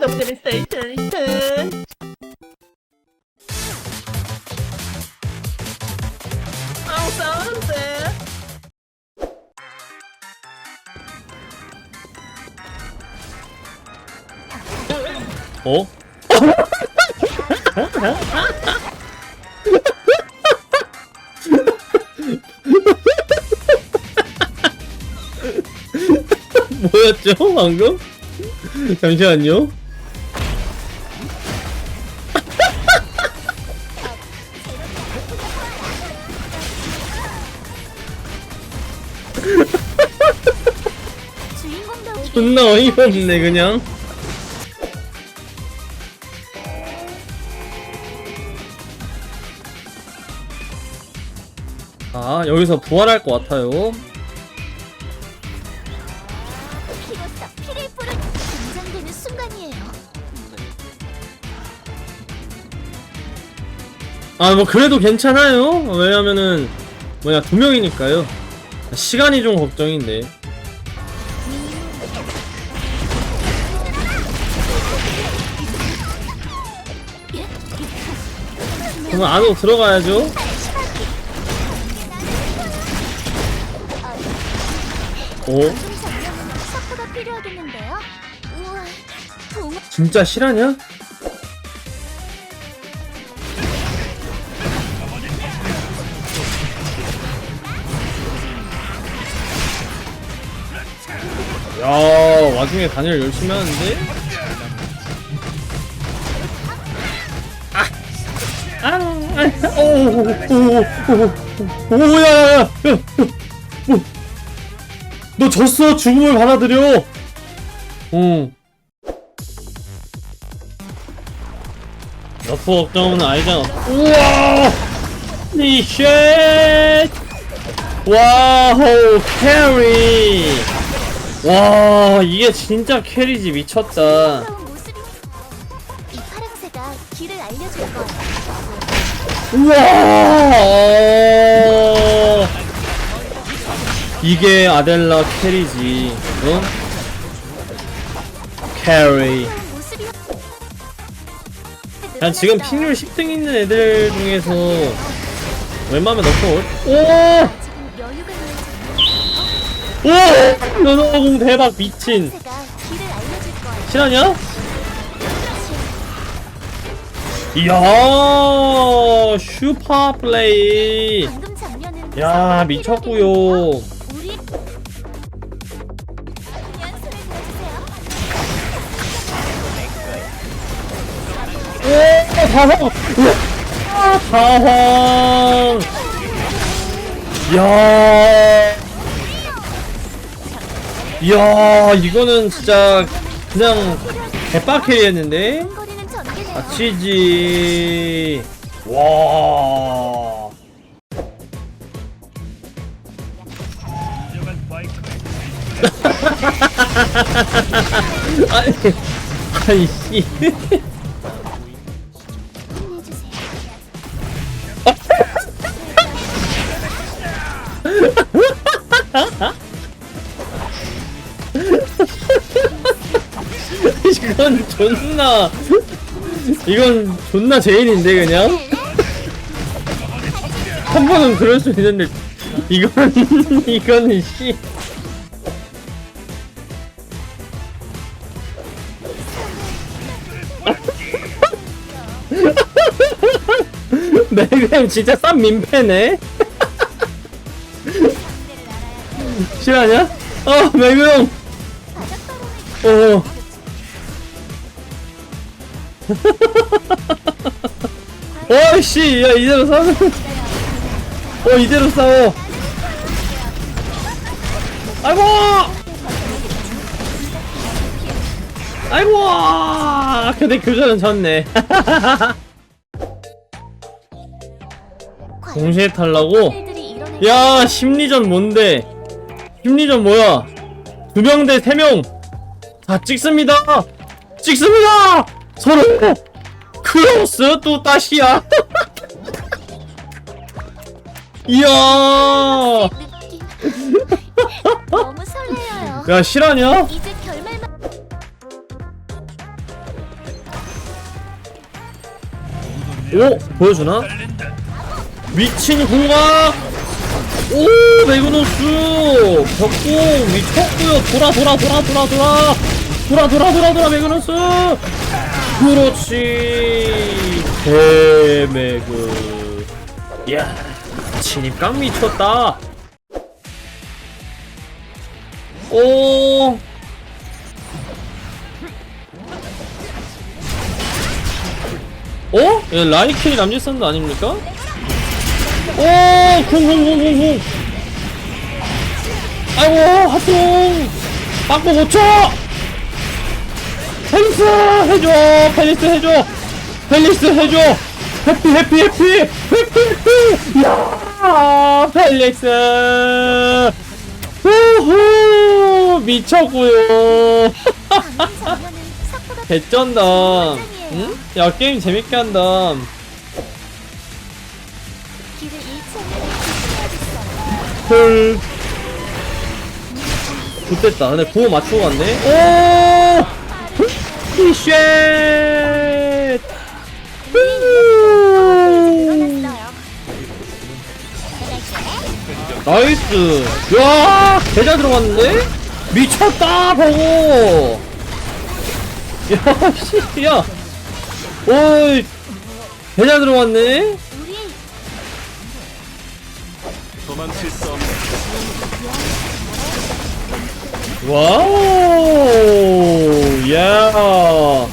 너무 재밌어 재밌어 아우 싸우는데 어? 뭐였죠 방금? 잠시만요. 존나 어이가 없네 그냥. 아 여기서 부활할 것 같아요. 피로써 피를 뿌려 긴장되는 순간이에요. 아 뭐 그래도 괜찮아요. 왜냐면은 뭐냐 두 명이니까요. 시간이 좀 걱정인데. 그럼 안으로 들어가야죠. 오동 진짜 실화냐? 야 와중에 단일 열심히 하는데? 아, 아, 오, 오, 오, 오, 오, 야, 야, 야, 야, 어, 너 졌어 죽음을 받아들여. 어. 너프 걱정은 아니잖아. 우와! 이 쉣! 와우, 캐리! 와, 이게 진짜 캐리지 미쳤다. 이 파랑새가 길을 알려줄 거예요. 우와! 이게 아델라 캐리지. 어? 캐리. 난 지금 핑률 10등 있는 애들 중에서 웬만하면 넣고 오! 여유가 있는 오! 연어공 대박 미친. 실화냐? 이야 슈퍼 플레이 야 미쳤구요. 우리 다황 우와 다황 야 이야 이거는 진짜 그냥 거리는 전개돼요. 아 치지 와. 아니 아니 씨. 이건 존나 이건 존나 제인인데 그냥? 한 번은 그럴 수 있는데 이건 이거는 씨. 매그햄 진짜 싼 민폐네. 실화냐? 어 매그형 어 어이씨 야 이대로 싸워. 어 이대로 싸워. 아이고! 아이고! 아, 근데 교전은 졌네. 동시에 탈라고? 야 심리전 뭔데? 심리전 뭐야? 두 명 대 세 명. 다 찍습니다. 찍습니다 서로 크로스 또 다시야. 이야. 너무 설레요. 야 실화냐? 오 보여주나? 미친 공각. 오 메그노스 벽공 미쳤고요 돌아 돌아 돌아 돌아 돌아 돌아 돌아 돌아 돌아 메그노스 그렇지 대매그 이야 진입감 미쳤다 오 어? 얘 라이케이 남짓 선도 아닙니까? 오! 쿵쿵쿵쿵쿵! 아이고, 하통! 빠꾸 고쳐! 펠리스! 해줘! 펠리스 해줘! 펠리스 해줘! 해피, 해피, 해피! 해피, 해피! 야 펠리스! 우후! 미쳤구요! 개쩐다. 응? 야, 게임 재밌게 한다. 헐. 좋됐다. 근데 구호 맞추고 갔네. 오! 일어났어요. 나이스. 야, 대자 들어갔는데? 미쳤다, 보고. 야, 씨, 야. 오이, 대자 들어갔네? 도망칠 수 없는 와우, 야.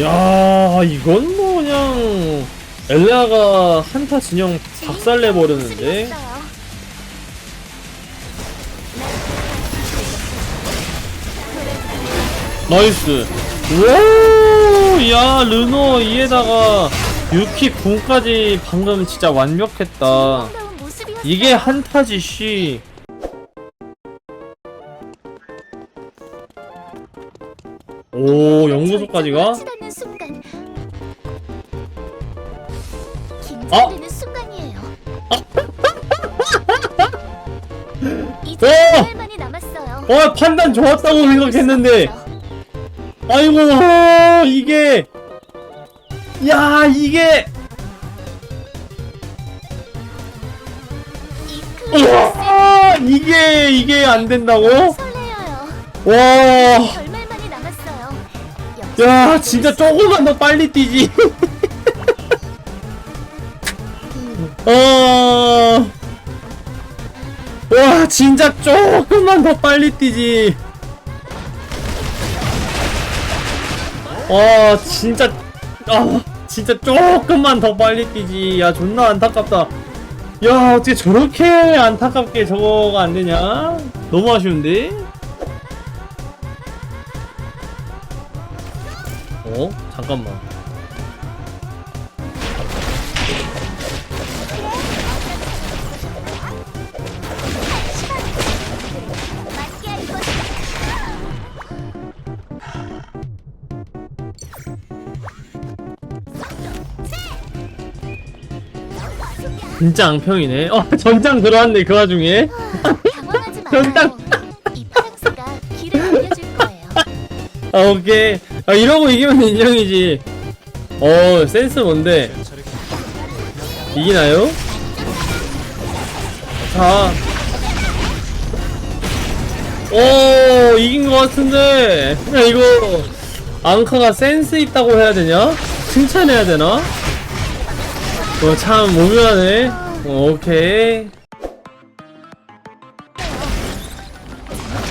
야, 이건 뭐 그냥 엘레아가 한타 진영 박살내 버렸는데. 나이스. 와, 야, 르노 이에다가 유키 궁까지 방금 진짜 완벽했다. 이게 한타지 씨. 오, 연구소까지 가? 치닫는 순간 아! 긴장되는 순간이에요. 어! 이제 남았어요. 어, 판단 좋았다고 생각했는데. 아이고 이게 야 이게 우와 이게 이게 안 된다고? 설레어요. 와. 야 진짜 조금만 더 빨리 뛰지. 어... 와 진짜 조금만 더 빨리 뛰지. 와 진짜 아 진짜 조금만 더 빨리 뛰지. 야 존나 안타깝다. 야 어떻게 저렇게 안타깝게 저거가 안되냐? 너무 아쉬운데 어? 잠깐만. 진짜 앙평이네. 어, 전장 들어왔네, 그 와중에. 당황하지 정답. 마요. 이 파랑새가 길을 알려줄 거예요. 아, 오케이. 아, 이러고 이기면 인정이지. 어, 센스 뭔데? 이기나요? 자. 오, 이긴 것 같은데. 야, 이거, 앙카가 센스 있다고 해야 되냐? 칭찬해야 되나? 어, 참, 오묘하네. 어, 오케이.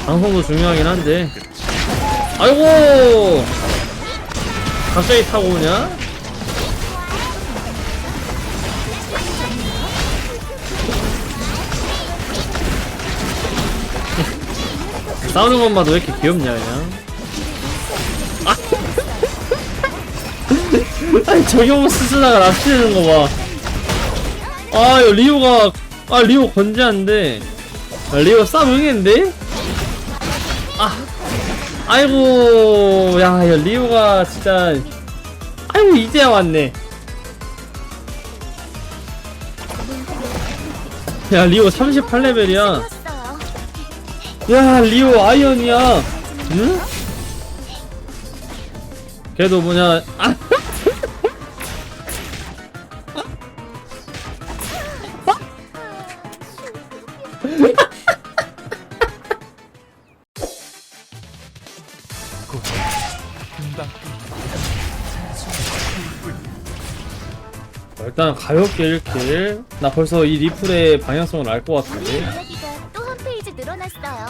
방송도 중요하긴 한데. 아이고! 갑자기 타고 오냐? 싸우는 것만 봐도 왜 이렇게 귀엽냐, 그냥. 아! 아니, 저격을 쓰다가 납치되는 거 봐. 아, 이거 리오가, 아, 리오 건재한데. 아, 리오 싸움 응했는데? 아. 아이고, 야, 야, 리오가 진짜. 아이고, 이제야 왔네. 야, 리오 38레벨이야. 었어요 야, 리오 아이언이야. 응? 걔도 뭐냐, 아. 일단 가볍게 1킬 나 벌써 이 리플의 방향성을 알 것 우리 같은데 이야기가 또 한 페이지 늘어났어요.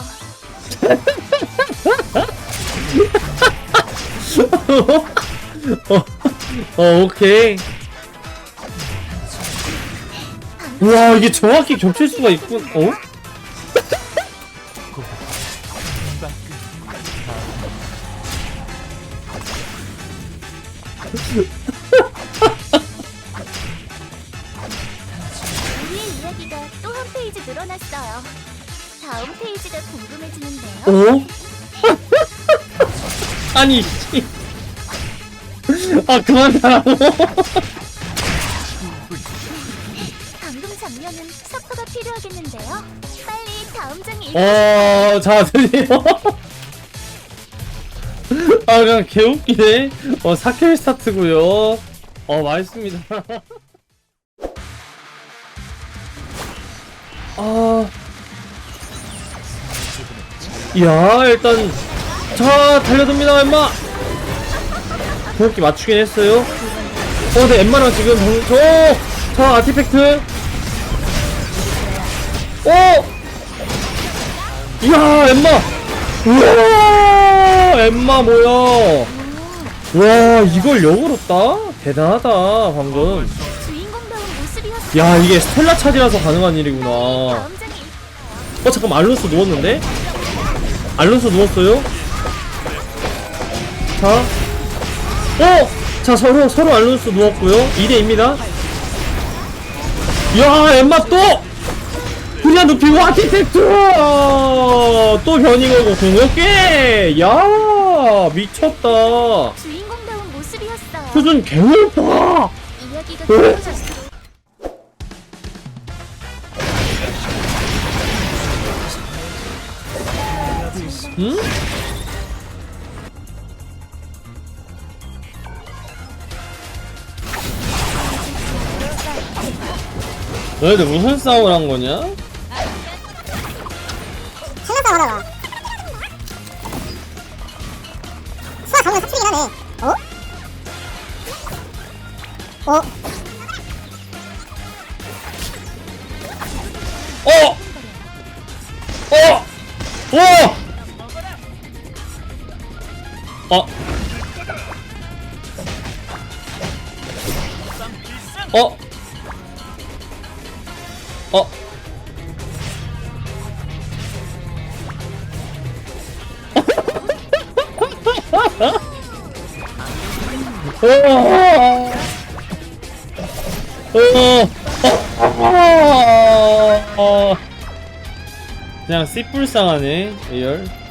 어, 어 오케이 우와 이게 정확히 겹칠 수가 있군 어? 우리의 이야기가 또 한 페이지 늘어났어요. 다음 페이지가 궁금해지는데요. 어? 아니 씨. 아 그만하라고 방금 장면은 서퍼가 필요하겠는데요. 빨리 다음 읽- 어, 자, 드디어. 아, 그냥 개웃기네. 어, 4킬 스타트고요 어, 맛있습니다. 아. 야, 일단. 자, 달려듭니다, 엠마! 공격기 맞추긴 했어요. 어, 근데 엠마랑 지금 방, 저! 자, 아티팩트! 어! 이야 엠마 우와 엠마 뭐야 와 이걸 역으로 따? 대단하다 방금 야 이게 스텔라 차지라서 가능한 일이구나 어 다음 장이 읽- 잠깐 알론소 누웠는데? 알론소 누웠어요? 자 어! 자 서로 서로 알론소 누웠고요 2대입니다 야 엠마 또! 그냥 눕히고 아티텍트! 또 변이 걸고 공격해! 야 미쳤다. 수준 개울파! 이야기가 왜? 늘어 응? 너희들 무슨 싸움을 한 거냐? 신나서 하다가 어? 어? 어, 그냥 씨뿔상하네, 리얼.